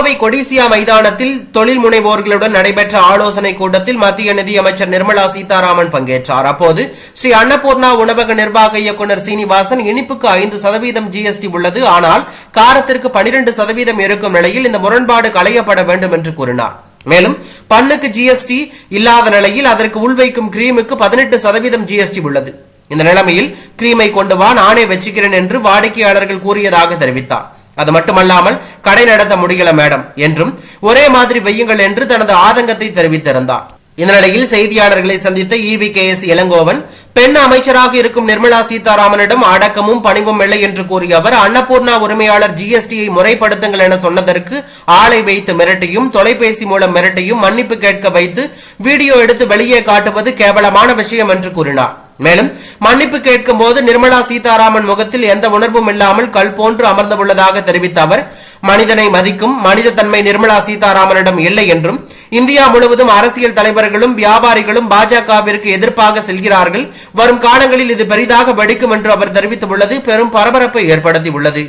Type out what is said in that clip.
கோவை கொடிசியா மைதானத்தில் தொழில் முனைவோர்களுடன் நடைபெற்ற ஆலோசனை கூட்டத்தில் மத்திய நிதியமைச்சர் நிர்மலா சீதாராமன் பங்கேற்றார். அப்போது ஸ்ரீ அன்னபூர்ணா உணவக நிர்வாக இயக்குநர் சீனிவாசன் இனிப்புக்கு ஐந்து சதவீதம் ஜிஎஸ்டி உள்ளது. ஆனால் காரத்திற்கு பனிரெண்டு சதவீதம் இருக்கும் நிலையில் இந்த முரண்பாடு களையப்பட வேண்டும் என்று கூறினார். மேலும் பண்ணுக்கு ஜிஎஸ்டி இல்லாத நிலையில் அதற்கு உள்வைக்கும் கிரீமுக்கு பதினெட்டு சதவீதம் ஜிஎஸ்டி உள்ளது. இந்த நிலைமையில் கிரீமை கொண்டு வா நானே வச்சுக்கிறேன் என்று வாடிக்கையாளர்கள் கூறியதாக தெரிவித்தார். அது மட்டுமல்லாமல் கடை நடத்த முடியல மேடம் என்றும் ஒரே மாதிரி வையுங்கள் என்று தனது ஆதங்கத்தை தெரிவித்திருந்தார். இந்த நிலையில் செய்தியாளர்களை சந்தித்த இவி கே எஸ் இளங்கோவன் பெண் அமைச்சராக இருக்கும் நிர்மலா சீதாராமனிடம் அடக்கமும் பணிவும் இல்லை என்று கூறிய அவர் அன்னபூர்ணா உரிமையாளர் ஜிஎஸ்டியை முறைப்படுத்துங்கள் என சொன்னதற்கு ஆளை வைத்து மிரட்டியும் தொலைபேசி மூலம் மிரட்டியும் மன்னிப்பு கேட்க வைத்து வீடியோ எடுத்து வெளியே காட்டுவது கேவலமான விஷயம் என்று கூறினார். மேலும் மன்னிப்பு கேட்கும் போது நிர்மலா சீதாராமன் முகத்தில் எந்த உணர்வும் இல்லாமல் கல் போன்று அமர்ந்துள்ளதாக தெரிவித்த அவர் மனிதனை மதிக்கும் மனித தன்மை நிர்மலா சீதாராமனிடம் இல்லை என்றும் இந்தியா முழுவதும் அரசியல் தலைவர்களும் வியாபாரிகளும் பாஜகவிற்கு எதிர்ப்பாக செல்கிறார்கள். வரும் காலங்களில் இது பெரிதாக வெடிக்கும் என்று அவர் தெரிவித்துள்ளது. பெரும் பரபரப்பை ஏற்படுத்தியுள்ளது.